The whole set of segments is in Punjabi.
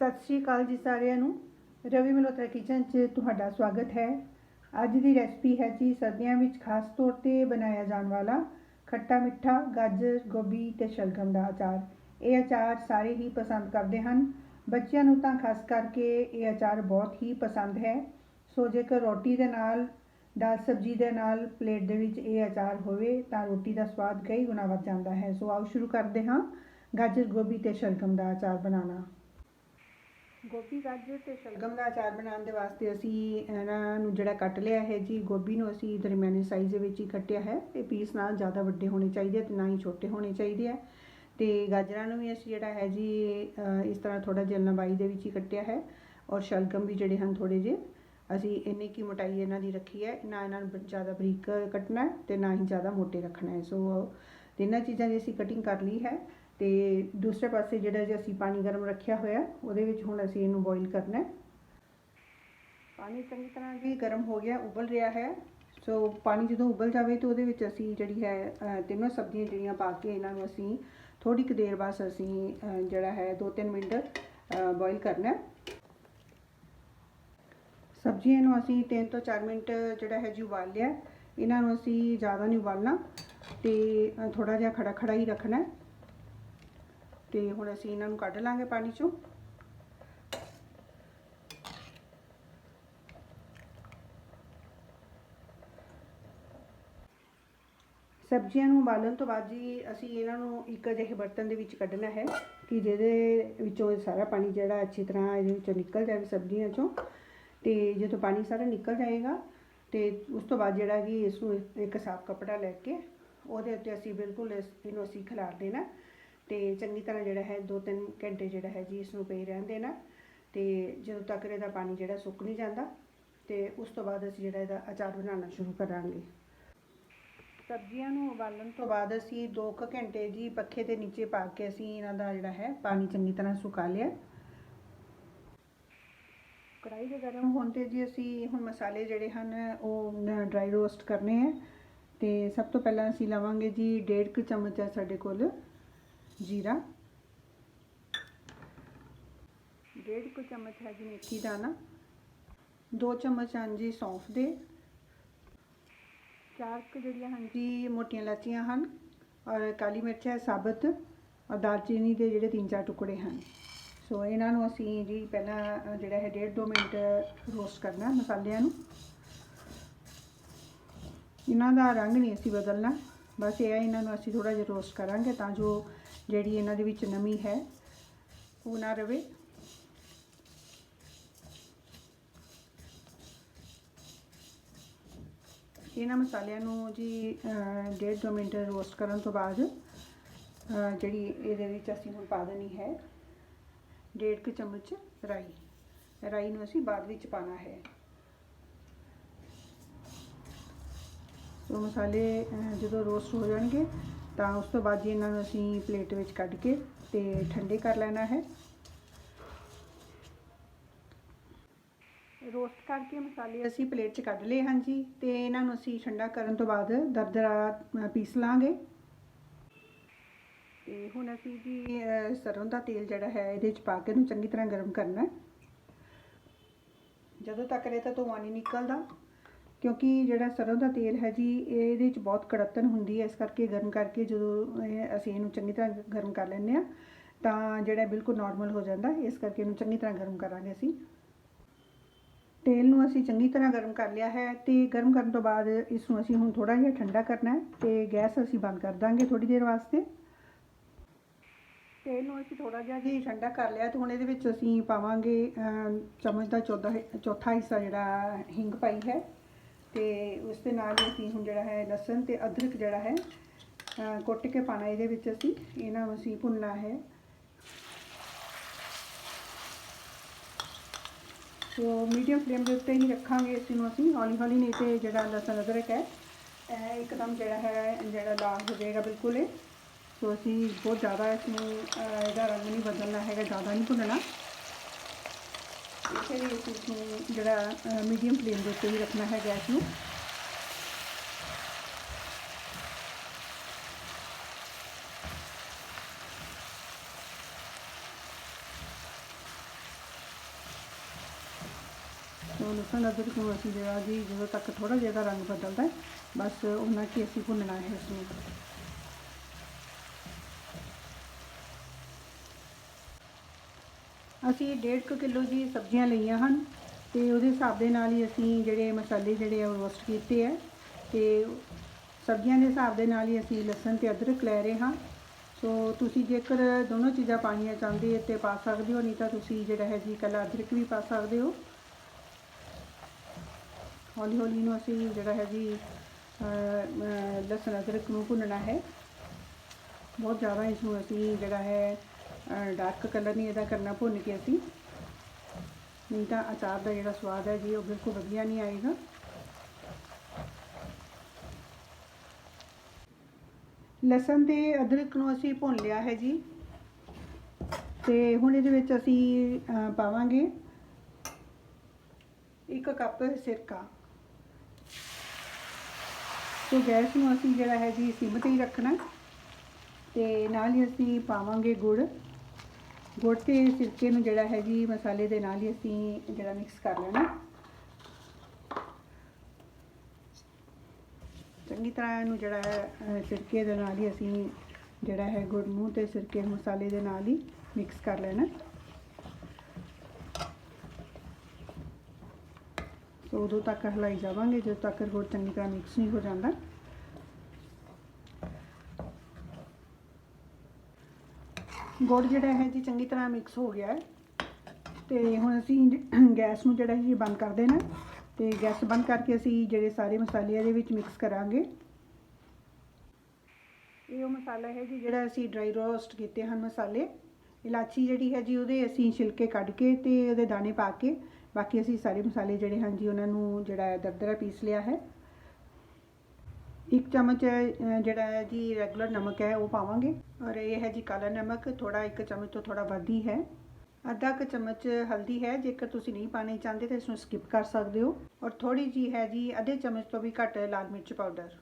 ਸਤਿ ਸ਼੍ਰੀ ਅਕਾਲ ਜੀ ਸਾਰਿਆਂ ਨੂੰ। ਰਵੀ ਮਲਹੋਤਰਾ ਕਿਚਨ 'ਚ ਤੁਹਾਡਾ ਸਵਾਗਤ ਹੈ। ਅੱਜ ਦੀ ਰੈਸਪੀ ਹੈ ਜੀ ਸਰਦੀਆਂ ਵਿੱਚ ਖਾਸ ਤੌਰ ਤੇ ਬਣਾਇਆ ਜਾਣ ਵਾਲਾ ਖੱਟਾ ਮਿੱਠਾ, ਗਾਜਰ, ਗੋਭੀ ਤੇ ਸ਼ਲਗਮ ਦਾ ਅਚਾਰ। ਇਹ ਅਚਾਰ ਸਾਰੇ ਹੀ ਪਸੰਦ ਕਰਦੇ ਹਨ। ਬੱਚਿਆਂ ਨੂੰ ਤਾਂ ਖਾਸ ਕਰਕੇ ਇਹ ਅਚਾਰ ਬਹੁਤ ਹੀ ਪਸੰਦ ਹੈ। ਸੋ ਜੇਕਰ ਰੋਟੀ ਦੇ ਨਾਲ, ਦਾਲ ਸਬਜ਼ੀ ਦੇ ਨਾਲ ਪਲੇਟ ਦੇ ਵਿੱਚ ਇਹ ਅਚਾਰ ਹੋਵੇ, ਤਾਂ ਰੋਟੀ ਦਾ ਸਵਾਦ ਕਈ ਗੁਣਾ ਵੱਧ ਜਾਂਦਾ ਹੈ। ਸੋ ਆਓ ਸ਼ੁਰੂ ਕਰਦੇ ਹਾਂ। ਗਾਜਰ, ਗੋਭੀ ਤੇ ਸ਼ਲਗਮ ਦਾ ਅਚਾਰ ਬਣਾਉਣਾ। ਗੋਭੀ, ਗਾਜਰ ਤੇ ਸ਼ਲਗਮ। ਦਾ ਅਚਾਰ ਬਣਾਉਣ ਦੇ ਵਾਸਤੇ ਅਸੀਂ ਇਹਨਾਂ ਨੂੰ ਜਿਹੜਾ ਕੱਟ ਲਿਆ ਹੈ ਜੀ, ਗੋਭੀ ਨੂੰ ਅਸੀਂ ਦਰਮਿਆਨੇ ਸਾਈਜ਼ ਦੇ ਵਿੱਚ ਹੀ ਕੱਟਿਆ ਹੈ ਤੇ ਪੀਸ ਨਾਲ ਜ਼ਿਆਦਾ ਵੱਡੇ ਹੋਣੇ ਚਾਹੀਦੇ ਤੇ ਨਾ ਹੀ ਛੋਟੇ ਹੋਣੇ ਚਾਹੀਦੇ ਆ। ਤੇ ਗਾਜਰਾਂ ਨੂੰ ਵੀ ਅਸੀਂ ਜਿਹੜਾ ਹੈ ਜੀ ਇਸ ਤਰ੍ਹਾਂ ਥੋੜਾ ਜਿਹਾ ਲੰਬਾਈ ਦੇ ਵਿੱਚ ਹੀ ਕੱਟਿਆ ਹੈ ਔਰ ਸ਼ਲਗਮ ਵੀ ਜਿਹੜੇ ਹਨ ਥੋੜੇ ਜਿਹੇ, ਅਸੀਂ ਇੰਨੀ ਕੀ ਮੋਟਾਈ ਇਹਨਾਂ ਦੀ ਰੱਖੀ ਹੈ, ਨਾ ਇਹਨਾਂ ਨੂੰ ਬ- ਜ਼ਿਆਦਾ ਬਰੀਕ ਕੱਟਣਾ ਹੈ ਤੇ ਨਾ ਹੀ ਜ਼ਿਆਦਾ ਮੋਟੇ ਰੱਖਣਾ ਹੈ। ਸੋ, ਤਿੰਨਾਂ ਚੀਜ਼ਾਂ ਦੀ ਅਸੀਂ ਕਟਿੰਗ ਕਰ ਲਈ ਹੈ। ਤੇ ਦੂਸਰੇ ਪਾਸੇ ਜਿਹੜਾ ਜੇ ਅਸੀਂ ਪਾਣੀ ਗਰਮ ਰੱਖਿਆ ਹੋਇਆ, ਉਹਦੇ ਵਿੱਚ ਹੁਣ ਅਸੀਂ ਇਹਨੂੰ ਬੋਇਲ ਕਰਨਾ ਹੈ। ਪਾਣੀ ਚੰਗੀ ਤਰ੍ਹਾਂ ਜੀ ਗਰਮ ਹੋ ਗਿਆ, ਉਬਲ ਰਿਹਾ ਹੈ। ਸੋ ਪਾਣੀ ਜਦੋਂ ਉਬਲ ਜਾਵੇ ਤਾਂ ਉਹਦੇ ਵਿੱਚ ਅਸੀਂ ਜਿਹੜੀ ਹੈ ਤਿੰਨੋਂ ਸਬਜ਼ੀਆਂ ਜਿਹੜੀਆਂ ਪਾ ਕੇ ਇਹਨਾਂ ਨੂੰ ਅਸੀਂ ਥੋੜੀ ਕੁ ਦੇਰ ਬਾਅਦ ਅਸੀਂ ਜਿਹੜਾ ਹੈ 2-3 ਮਿੰਟ ਬੋਇਲ ਕਰਨਾ ਹੈ। ਸਬਜ਼ੀਆਂ ਨੂੰ ਅਸੀਂ 3 ਤੋਂ 4 ਮਿੰਟ ਜਿਹੜਾ ਹੈ ਜੀ ਉਬਾਲ ਲਿਆ ਇਹਨਾਂ ਨੂੰ ਅਸੀਂ ਜ਼ਿਆਦਾ ਨਹੀਂ ਉਬਾਲਣਾ ਤੇ ਥੋੜਾ ਜਿਹਾ ਖੜਾ ਖੜਾ ਹੀ ਰੱਖਣਾ ਤੇ ਹੁਣ ਅਸੀਂ ਇਹਨਾਂ ਨੂੰ ਕੱਢ ਲਾਂਗੇ ਪਾਣੀ ਚੋਂ। ਸਬਜ਼ੀਆਂ ਨੂੰ ਉਬਾਲਣ ਤੋਂ ਬਾਅਦ ਜੀ ਅਸੀਂ ਇਹਨਾਂ ਨੂੰ ਇੱਕ ਅਜਿਹੇ ਬਰਤਨ ਦੇ ਵਿੱਚ ਕੱਢਣਾ ਹੈ ਕਿ ਜਿਹਦੇ ਵਿੱਚੋਂ ਇਹ ਸਾਰਾ ਪਾਣੀ ਜਿਹੜਾ ਅੱਛੀ ਤਰ੍ਹਾਂ ਇਹਦੇ ਵਿੱਚੋਂ ਨਿਕਲ ਜਾਵੇ ਸਬਜ਼ੀਆਂ ਚੋਂ। ਤੇ ਜਦੋਂ ਪਾਣੀ ਸਾਰਾ ਨਿਕਲ ਜਾਏਗਾ ਤੇ ਉਸ ਤੋਂ ਬਾਅਦ ਜਿਹੜਾ ਕਿ ਇਸ ਨੂੰ ਇੱਕ ਸਾਫ਼ ਕੱਪੜਾ ਲੈ ਕੇ ਉਹਦੇ ਉੱਤੇ ਅਸੀਂ ਬਿਲਕੁਲ ਇਸ ਇਹਨੂੰ ਅਸੀਂ ਖਿਲਾਰ ਦੇਣਾ। ਤੇ ਚੰਗੀ ਤਰ੍ਹਾਂ ਜਿਹੜਾ ਹੈ 2-3 ਘੰਟੇ ਜਿਹੜਾ ਹੈ ਜੀ ਇਸ ਨੂੰ ਪਈ ਰਹਿਣ ਦੇਣਾ ਤੇ ਜਦੋਂ ਤੱਕ ਇਹਦਾ ਪਾਣੀ ਜਿਹੜਾ ਸੁੱਕ ਨਹੀਂ ਜਾਂਦਾ ਤੇ ਉਸ ਤੋਂ ਬਾਅਦ ਅਸੀਂ ਜਿਹੜਾ ਇਹਦਾ ਅਚਾਰ ਬਣਾਉਣਾ ਸ਼ੁਰੂ ਕਰਾਂਗੇ। ਸਬਜ਼ੀਆਂ ਨੂੰ ਉਬਾਲਣ ਤੋਂ ਬਾਅਦ ਅਸੀਂ 2 ਕੁ ਘੰਟੇ ਜੀ ਪੱਖੇ ਦੇ ਨੀਚੇ ਪਾ ਕੇ ਅਸੀਂ ਇਹਨਾਂ ਦਾ ਜਿਹੜਾ ਹੈ ਪਾਣੀ ਚੰਗੀ ਤਰ੍ਹਾਂ ਸੁਕਾ ਲਿਆ। ਕੜਾਈ ਦੇ ਗਰਮ ਹੋਣ ਤੇ ਜੀ ਅਸੀਂ ਹੁਣ ਮਸਾਲੇ ਜਿਹੜੇ ਹਨ ਉਹ ਡਰਾਈ ਰੋਸਟ ਕਰਨੇ ਹੈ ਤੇ ਸਭ ਤੋਂ ਪਹਿਲਾਂ ਅਸੀਂ ਲਵਾਂਗੇ ਜੀ 1.5 ਕੁ ਚਮਚ ਹੈ ਸਾਡੇ ਕੋਲ ਜੀਰਾ। ਡੇਢ ਕੁ ਚਮਚ ਹੈ ਜੀ ਮੇਥੀ ਦਾਣਾ। 2 ਚਮਚ ਹਨ ਜੀ ਸੌਂਫ ਦੇ। ਚਾਰ ਕੁ ਜਿਹੜੀਆਂ ਹਨ ਜੀ ਮੋਟੀਆਂ ਇਲਾਚੀਆਂ ਹਨ। ਔਰ ਕਾਲੀ ਮਿਰਚ ਹੈ, ਸਾਬਤ। ਔਰ ਦਾਲਚੀਨੀ ਦੇ ਜਿਹੜੇ ਤਿੰਨ ਚਾਰ ਟੁਕੜੇ ਹਨ। ਸੋ ਇਹਨਾਂ ਨੂੰ ਅਸੀਂ ਜੀ ਪਹਿਲਾਂ ਜਿਹੜਾ ਹੈ 1.5 ਮਿੰਟ ਰੋਸਟ ਕਰਨਾ ਮਸਾਲਿਆਂ ਨੂੰ। ਇਹਨਾਂ ਦਾ ਰੰਗ ਨਹੀਂ ਅਸੀਂ ਬਦਲਣਾ। ਬਸ ਇਹ ਹੈ, ਇਹਨਾਂ ਨੂੰ ਅਸੀਂ ਥੋੜਾ ਜਿਹਾ ਰੋਸਟ ਕਰਾਂਗੇ ਤਾਂ ਜੋ ਜਿਹੜੀ ਇਹਨਾਂ ਦੇ ਵਿੱਚ ਨਮੀ ਹੈ ਉਹ ਨਾ ਰਵੇ। ਇਹਨਾਂ ਮਸਾਲਿਆਂ ਨੂੰ ਜੀ ਅ, ਡੇਢ ਦੋ ਮਿੰਟ ਰੋਸਟ ਕਰਨ ਤੋਂ ਬਾਅਦ ਜਿਹੜੀ ਇਹਦੇ ਵਿੱਚ ਅਸੀਂ ਹੁਣ ਪਾ ਦੇਣੀ ਹੈ ਡੇਢ ਕੁ ਚਮਚ ਰਾਈ। ਰਾਈ ਨੂੰ ਅਸੀਂ ਬਾਅਦ ਵਿੱਚ ਪਾਣਾ ਹੈ। ਸੋ ਮਸਾਲੇ ਜਦੋਂ ਰੋਸਟ ਹੋ ਜਾਣਗੇ ਤਾਂ ਉਸ ਤੋਂ ਬਾਅਦ ਜੀ ਇਹਨਾਂ ਨੂੰ ਅਸੀਂ ਪਲੇਟ ਵਿੱਚ ਕੱਢ ਕੇ ਤੇ ਠੰਡੇ ਕਰ ਲੈਣਾ ਹੈ। ਰੋਸਟ ਕਰਕੇ ਮਸਾਲੇ ਅਸੀਂ ਪਲੇਟ 'ਚ ਕੱਢ ਲਏ ਹਨ ਜੀ ਤੇ ਇਹਨਾਂ ਨੂੰ ਅਸੀਂ ਠੰਡਾ ਕਰਨ ਤੋਂ ਬਾਅਦ ਦਰਦਰਾ ਪੀਸ ਲਾਂਗੇ। ਤੇ ਹੁਣ ਅਸੀਂ ਜੀ ਸਰੋਂ ਦਾ ਤੇਲ ਜਿਹੜਾ ਹੈ, ਇਹਦੇ 'ਚ ਪਾ ਕੇ ਇਹਨੂੰ ਚੰਗੀ ਤਰ੍ਹਾਂ ਗਰਮ ਕਰਨਾ ਜਦੋਂ ਤੱਕ ਇਹ ਤਾਂ ਧੂੰਆਂ ਨਹੀਂ ਨਿਕਲਦਾ ਕਿਉਂਕਿ ਜਿਹੜਾ ਸਰੋਂ ਦਾ ਤੇਲ ਹੈ ਜੀ, ਇਹਦੇ 'ਚ ਬਹੁਤ ਕੜੱਤਨ ਹੁੰਦੀ ਹੈ, ਇਸ ਕਰਕੇ ਗਰਮ ਕਰਕੇ ਜਦੋਂ ਇਹ ਅਸੀਂ ਇਹਨੂੰ ਚੰਗੀ ਤਰ੍ਹਾਂ ਗਰਮ ਕਰ ਲੈਂਦੇ ਆ ਤਾਂ ਜਿਹੜਾ ਬਿਲਕੁਲ ਨਾਰਮਲ ਹੋ ਜਾਂਦਾ, ਇਸ ਕਰਕੇ ਇਹਨੂੰ ਚੰਗੀ ਤਰ੍ਹਾਂ ਗਰਮ ਕਰਾਂਗੇ ਅਸੀਂ। ਤੇਲ ਨੂੰ ਅਸੀਂ ਚੰਗੀ ਤਰ੍ਹਾਂ ਗਰਮ ਕਰ ਲਿਆ ਹੈ ਤੇ ਗਰਮ ਕਰਨ ਤੋਂ ਬਾਅਦ ਇਸ ਨੂੰ ਅਸੀਂ ਹੁਣ ਥੋੜਾ ਜਿਹਾ ਠੰਡਾ ਕਰਨਾ ਹੈ ਤੇ ਗੈਸ ਅਸੀਂ ਬੰਦ ਕਰ ਦਾਂਗੇ ਥੋੜੀ ਦੇਰ ਵਾਸਤੇ। ਤੇਲ ਨੂੰ ਅਸੀਂ ਥੋੜਾ ਜਿਹਾ ਜੀ ਠੰਡਾ ਕਰ ਲਿਆ ਤੇ ਹੁਣ ਇਹਦੇ ਵਿੱਚ ਅਸੀਂ ਪਾਵਾਂਗੇ ਚਮਚ ਦਾ ਚੌਥਾ ਚੌਥਾ ਹਿੱਸਾ ਜਿਹੜਾ ਹਿੰਗ ਪਾਈ ਹੈ। ਤੇ ਉਸ ਦੇ ਨਾਲ ਅਸੀਂ ਹੁਣ ਜਿਹੜਾ ਹੈ ਲਸਣ ਤੇ ਅਦਰਕ ਜਿਹੜਾ ਹੈ ਕੁੱਟ ਕੇ ਪਾਣਾ ਇਹਦੇ ਵਿੱਚ ਅਸੀਂ। ਇਹਨਾਂ ਨੂੰ ਅਸੀਂ ਭੁੰਨਣਾ ਹੈ। ਸੋ ਮੀਡੀਅਮ ਫਲੇਮ ਦੇ ਉੱਤੇ ਹੀ ਰੱਖਾਂਗੇ ਇਸ ਨੂੰ ਅਸੀਂ। ਹੌਲੀ ਹੌਲੀ ਨਹੀਂ ਤੇ ਜਿਹੜਾ ਲਸਣ ਅਦਰਕ ਹੈ, ਇਹ ਇੱਕਦਮ ਜਿਹੜਾ ਹੈ, ਜਿਹੜਾ ਲਾਲ ਹੋ ਜਾਏਗਾ ਬਿਲਕੁਲ ਇਹ ਸੋ ਅਸੀਂ ਬਹੁਤ ਜ਼ਿਆਦਾ ਇਸ ਨੂੰ ਇਹਦਾ ਰੰਗ ਨਹੀਂ ਬਦਲਣਾ ਹੈਗਾ, ਜ਼ਿਆਦਾ ਨਹੀਂ ਭੁੰਨਣਾ। ਫਿਰ ਇਸ ਨੂੰ ਜਿਹੜਾ ਮੀਡੀਅਮ ਫਲੇਮ ਦੇ ਉੱਤੇ ਹੀ ਰੱਖਣਾ ਹੈ ਗੈਸ ਨੂੰ ਹੁਣ ਸਾਨੂੰ ਅਦਰ ਨੂੰ ਅਸੀਂ ਜਿਹੜਾ ਜੀ, ਜਦੋਂ ਤੱਕ ਥੋੜਾ ਜਿਹਾ ਰੰਗ ਬਦਲਦਾ ਬਸ ਉਹਨਾਂ ਕੀ ਅਸੀਂ ਭੁੰਨਣਾ ਹੈ ਇਸ ਨੂੰ ਅਸੀਂ 1.5 ਕਿਲੋ ਜੀ ਸਬਜ਼ੀਆਂ ਲਈਆਂ ਹਨ ਤੇ ਉਹਦੇ ਹਿਸਾਬ ਦੇ ਨਾਲ ਹੀ ਅਸੀਂ ਜਿਹੜੇ ਮਸਾਲੇ ਜਿਹੜੇ ਆ ਉਹ ਰੋਸਟ ਕੀਤੇ ਹੈ ਤੇ ਸਬਜ਼ੀਆਂ ਦੇ ਹਿਸਾਬ ਦੇ ਨਾਲ ਹੀ ਅਸੀਂ ਲਸਣ ਤੇ ਅਦਰਕ ਲੈ ਰਹੇ ਹਾਂ। ਸੋ ਤੁਸੀਂ ਜੇਕਰ ਦੋਨੋਂ ਚੀਜ਼ਾਂ ਪਾਣੀਆਂ ਚਾਹੁੰਦੇ ਤੇ ਪਾ ਸਕਦੇ ਹੋ, ਨਹੀਂ ਤਾਂ ਤੁਸੀਂ ਜਿਹੜਾ ਹੈ ਜੀ ਇਕੱਲਾ ਅਦਰਕ ਵੀ ਪਾ ਸਕਦੇ ਹੋ। ਹੌਲੀ ਹੌਲੀ ਨੂੰ ਅਸੀਂ ਜਿਹੜਾ ਹੈ ਜੀ ਲਸਣ ਅਦਰਕ ਨੂੰ ਭੁੰਨਣਾ ਹੈ। ਬਹੁਤ ਜ਼ਿਆਦਾ ਇਸ ਨੂੰ ਅਸੀਂ ਜਿਹੜਾ ਹੈ ਡਾਰਕ ਕਲਰ ਨਹੀਂ ਇਹਦਾ ਕਰਨਾ ਭੁੰਨ ਕੇ ਅਸੀਂ। ਨਹੀਂ ਤਾਂ ਅਚਾਰ ਦਾ ਜਿਹੜਾ ਸਵਾਦ ਹੈ ਜੀ, ਉਹ ਬਿਲਕੁਲ ਵਧੀਆ ਨਹੀਂ ਆਏਗਾ। ਲਸਣ ਤੇ ਅਦਰਕ ਨੂੰ ਅਸੀਂ ਭੁੰਨ ਲਿਆ ਹੈ ਜੀ। ਤੇ ਹੁਣ ਇਹਦੇ ਵਿੱਚ ਅਸੀਂ ਪਾਵਾਂਗੇ ਇੱਕ ਕੱਪ ਸਿਰਕਾ। ਸੋ ਗੈਸ ਨੂੰ ਅਸੀਂ ਜਿਹੜਾ ਹੈ ਜੀ, ਸਿਮ ਤੇ ਹੀ ਰੱਖਣਾ। ਤੇ ਨਾਲ ਹੀ ਅਸੀਂ ਪਾਵਾਂਗੇ ਗੁੜ। ਗੁੜ ਤੇ ਸਿਰਕੇ ਨੂੰ ਜਿਹੜਾ ਹੈ ਜੀ ਮਸਾਲੇ ਦੇ ਨਾਲ ਹੀ ਅਸੀਂ ਜਿਹੜਾ ਮਿਕਸ ਕਰ ਲੈਣਾ। ਚੰਗੀ ਤਰ੍ਹਾਂ ਇਹਨੂੰ ਜਿਹੜਾ ਹੈ ਸਿਰਕੇ ਦੇ ਨਾਲ ਹੀ ਅਸੀਂ ਜਿਹੜਾ ਹੈ ਗੁੜ ਨੂੰ ਤੇ ਸਿਰਕੇ ਮਸਾਲੇ ਦੇ ਨਾਲ ਹੀ ਮਿਕਸ ਕਰ ਲੈਣਾ। ਸੋ ਉਦੋਂ ਤੱਕ ਹਲਾਈ ਜਾਵਾਂਗੇ, ਜਦੋਂ ਤੱਕ ਗੁੜ ਚੰਗੀ ਤਰ੍ਹਾਂ ਮਿਕਸ ਨਹੀਂ ਹੋ ਜਾਂਦਾ। ਗੁੜ ਜਿਹੜਾ ਹੈ ਜੀ ਚੰਗੀ ਤਰ੍ਹਾਂ ਮਿਕਸ ਹੋ ਗਿਆ ਹੈ। ਤੇ ਹੁਣ ਅਸੀਂ ਗੈਸ ਨੂੰ ਜਿਹੜਾ ਹੈ ਜੀ ਬੰਦ ਕਰ ਦੇਣਾ ਤੇ ਗੈਸ ਬੰਦ ਕਰਕੇ ਅਸੀਂ ਜਿਹੜੇ ਸਾਰੇ ਮਸਾਲੇ ਇਹਦੇ ਵਿੱਚ ਮਿਕਸ ਕਰਾਂਗੇ। ਇਹ ਉਹ ਮਸਾਲਾ ਹੈ ਜੀ ਜਿਹੜਾ ਅਸੀਂ ਡਰਾਈ ਰੋਸਟ ਕੀਤੇ ਹਨ ਮਸਾਲੇ। ਇਲਾਚੀ ਜਿਹੜੀ ਹੈ ਜੀ ਉਹਦੇ ਅਸੀਂ ਛਿਲਕੇ ਕੱਢ ਕੇ ਤੇ ਉਹਦੇ ਦਾਣੇ ਪਾ ਕੇ ਬਾਕੀ ਅਸੀਂ ਸਾਰੇ ਮਸਾਲੇ ਜਿਹੜੇ ਹਨ ਜੀ ਉਹਨਾਂ ਨੂੰ ਜਿਹੜਾ ਦਰਦਰਾ ਪੀਸ ਲਿਆ ਹੈ। ਇੱਕ ਚਮਚ ਅ, ਜਿਹੜਾ ਹੈ ਜੀ ਰੈਗੂਲਰ ਨਮਕ ਹੈ ਉਹ ਪਾਵਾਂਗੇ। ਔਰ ਇਹ ਹੈ ਜੀ ਕਾਲਾ ਨਮਕ ਥੋੜਾ ਇੱਕ ਚਮਚ ਤੋਂ ਥੋੜਾ ਵੱਧ ਹੀ। ਹੈ ਅੱਧਾ ਕੁ ਚਮਚ ਹਲਦੀ ਹੈ, ਜੇਕਰ ਤੁਸੀਂ ਨਹੀਂ ਪਾਣੀ ਚਾਹੁੰਦੇ ਤਾਂ ਇਸ ਨੂੰ ਸਕਿਪ ਕਰ ਸਕਦੇ ਹੋ। ਔਰ ਥੋੜੀ ਜੀ ਹੈ ਜੀ ਅੱਧੇ ਚਮਚ ਤੋਂ ਵੀ ਘੱਟ ਲਾਲ ਮਿਰਚ ਪਾਊਡਰ।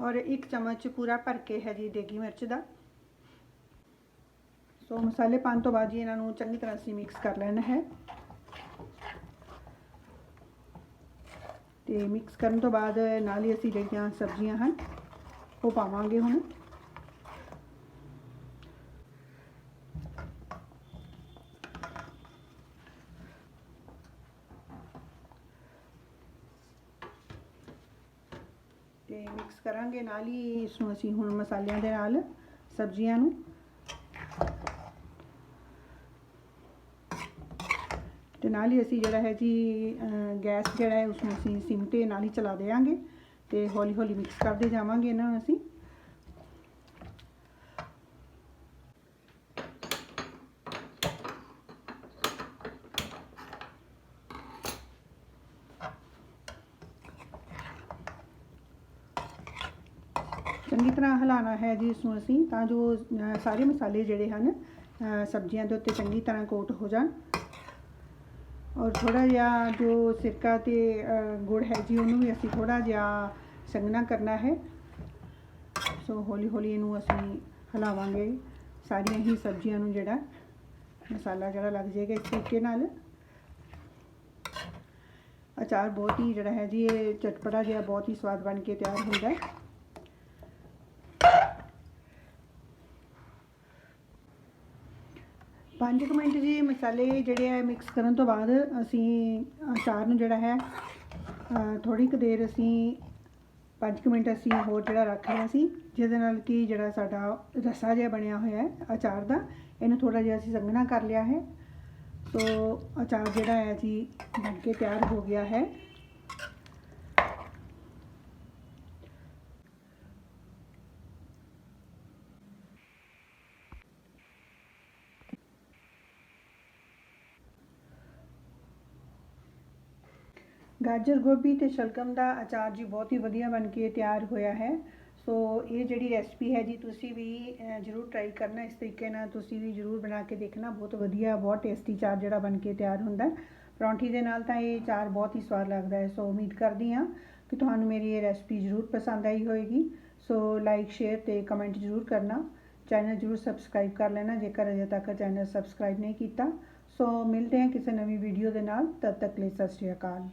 ਔਰ ਇੱਕ ਚਮਚ ਪੂਰਾ ਭਰ ਕੇ ਹੈ ਜੀ ਦੇਗੀ ਮਿਰਚ ਦਾ। ਸੋ ਮਸਾਲੇ ਪਾਉਣ ਤੋਂ ਬਾਅਦ ਜੀ ਇਹਨਾਂ ਨੂੰ ਚੰਗੀ ਤਰ੍ਹਾਂ ਅਸੀਂ ਮਿਕਸ ਕਰ ਲੈਣਾ ਹੈ। ਤੇ ਮਿਕਸ ਕਰਨ ਤੋਂ ਬਾਅਦ ਨਾਲ ਹੀ ਅਸੀਂ ਜਿਹੜੀਆਂ ਸਬਜ਼ੀਆਂ ਹਨ, ਉਹ ਪਾਵਾਂਗੇ ਹੁਣ। ਮਿਕਸ ਕਰਾਂਗੇ ਨਾਲ ਹੀ ਇਸ ਨੂੰ ਅਸੀਂ ਹੁਣ ਮਸਾਲਿਆਂ ਦੇ ਨਾਲ ਸਬਜ਼ੀਆਂ ਨੂੰ। ਤੇ ਨਾਲ ਹੀ ਅਸੀਂ ਜਿਹੜਾ ਹੈ ਜੀ ਗੈਸ ਜਿਹੜਾ ਹੈ ਉਸ ਨੂੰ ਅਸੀਂ ਸਿਮ ਤੇ ਨਾਲ ਹੀ ਚਲਾ ਦੇਵਾਂਗੇ ਤੇ ਹੌਲੀ ਹੌਲੀ ਮਿਕਸ ਕਰਦੇ ਜਾਵਾਂਗੇ ਇਹਨਾਂ ਨੂੰ ਅਸੀਂ। ਚੰਗੀ ਤਰ੍ਹਾਂ ਹਿਲਾਉਣਾ ਹੈ ਜੀ ਇਸ ਨੂੰ ਅਸੀਂ, ਤਾਂ ਜੋ ਸਾਰੇ ਮਸਾਲੇ ਜਿਹੜੇ ਹਨ ਸਬਜ਼ੀਆਂ ਦੇ ਉੱਤੇ ਚੰਗੀ ਤਰ੍ਹਾਂ ਕੋਟ ਹੋ ਜਾਣ। ਔਰ ਥੋੜਾ ਜਿਹਾ ਜੋ ਸਿਰਕਾ ਤੇ ਗੁੜ ਹੈ ਜੀ, ਉਹਨੂੰ ਵੀ ਅਸੀਂ ਥੋੜਾ ਜਿਹਾ ਸੰਘਣਾ ਕਰਨਾ ਹੈ। ਸੋ ਹੌਲੀ ਹੌਲੀ ਇਹਨੂੰ ਅਸੀਂ ਹਿਲਾਵਾਂਗੇ। ਸਾਰੀਆਂ ਹੀ ਸਬਜ਼ੀਆਂ ਨੂੰ ਜਿਹੜਾ ਮਸਾਲਾ ਜਿਹੜਾ ਲੱਗ ਜਾਏਗਾ ਇਸ ਤਰੀਕੇ ਨਾਲ। ਅਚਾਰ ਬਹੁਤ ਹੀ ਜਿਹੜਾ ਹੈ ਜੀ, ਇਹ ਚਟਪਟਾ ਜਿਹਾ ਬਹੁਤ ਹੀ ਸਵਾਦ ਬਣ ਕੇ ਤਿਆਰ ਹੁੰਦਾ ਹੈ। ਪੰਜ ਕੁ ਮਿੰਟ ਜੀ ਮਸਾਲੇ ਜਿਹੜੇ ਆ ਮਿਕਸ ਕਰਨ ਤੋਂ ਬਾਅਦ ਅਸੀਂ ਅਚਾਰ ਨੂੰ ਜਿਹੜਾ ਹੈ ਥੋੜੀ ਕੁ ਦੇਰ ਅਸੀਂ ਪੰਜ ਕੁ ਮਿੰਟ ਅਸੀਂ ਹੋਰ ਜਿਹੜਾ ਰੱਖ ਲਿਆ ਸੀ, ਜਿਹਦੇ ਨਾਲ ਕਿ ਜਿਹੜਾ ਸਾਡਾ ਰਸਾ ਜਿਹਾ ਬਣਿਆ ਹੋਇਆ ਹੈ ਅਚਾਰ ਦਾ, ਇਹਨੂੰ ਥੋੜਾ ਜਿਹਾ ਅਸੀਂ ਸੰਘਣਾ ਕਰ ਲਿਆ ਹੈ। ਸੋ ਅਚਾਰ ਜਿਹੜਾ ਹੈ ਜੀ ਬਣ ਕੇ ਤਿਆਰ ਹੋ ਗਿਆ ਹੈ। ਗਾਜਰ ਗੋਭੀ ਤੇ ਸ਼ਲਗਮ ਦਾ ਅਚਾਰ ਜੀ ਬਹੁਤ ਹੀ ਵਧੀਆ ਬਣ ਕੇ ਤਿਆਰ ਹੋਇਆ ਹੈ। ਸੋ ਇਹ ਜਿਹੜੀ ਰੈਸਪੀ ਹੈ ਜੀ, ਤੁਸੀਂ ਵੀ ਜ਼ਰੂਰ ਟਰਾਈ ਕਰਨਾ, ਇਸ ਤਰੀਕੇ ਨਾਲ ਤੁਸੀਂ ਵੀ ਜ਼ਰੂਰ ਬਣਾ ਕੇ ਦੇਖਣਾ। ਬਹੁਤ ਵਧੀਆ, ਬਹੁਤ ਟੇਸਟੀ ਚਾਰ ਜਿਹੜਾ ਬਣ ਕੇ ਤਿਆਰ ਹੁੰਦਾ ਪਰੌਂਠੀ ਦੇ ਨਾਲ ਤਾਂ ਇਹ ਚਾਰ ਬਹੁਤ ਹੀ ਸਵਾਦ ਲੱਗਦਾ ਹੈ। ਸੋ ਉਮੀਦ ਕਰਦੀ ਹਾਂ ਕਿ ਤੁਹਾਨੂੰ ਮੇਰੀ ਇਹ ਰੈਸਪੀ ਜ਼ਰੂਰ ਪਸੰਦ ਆਈ ਹੋਵੇਗੀ ਸੋ ਲਾਈਕ ਸ਼ੇਅਰ ਤੇ ਕਮੈਂਟ ਜ਼ਰੂਰ ਕਰਨਾ। ਚੈਨਲ ਜ਼ਰੂਰ ਸਬਸਕ੍ਰਾਈਬ ਕਰ ਲੈਣਾ, ਜੇਕਰ ਅਜੇ ਤੱਕ ਚੈਨਲ ਸਬਸਕ੍ਰਾਈਬ ਨਹੀਂ ਕੀਤਾ। ਸੋ ਮਿਲਦੇ ਹਾਂ ਕਿਸੇ ਨਵੀਂ ਵੀਡੀਓ ਦੇ ਨਾਲ। ਤਦ ਤੱਕ ਲਈ ਸਤਿ ਸ਼੍ਰੀ ਅਕਾਲ।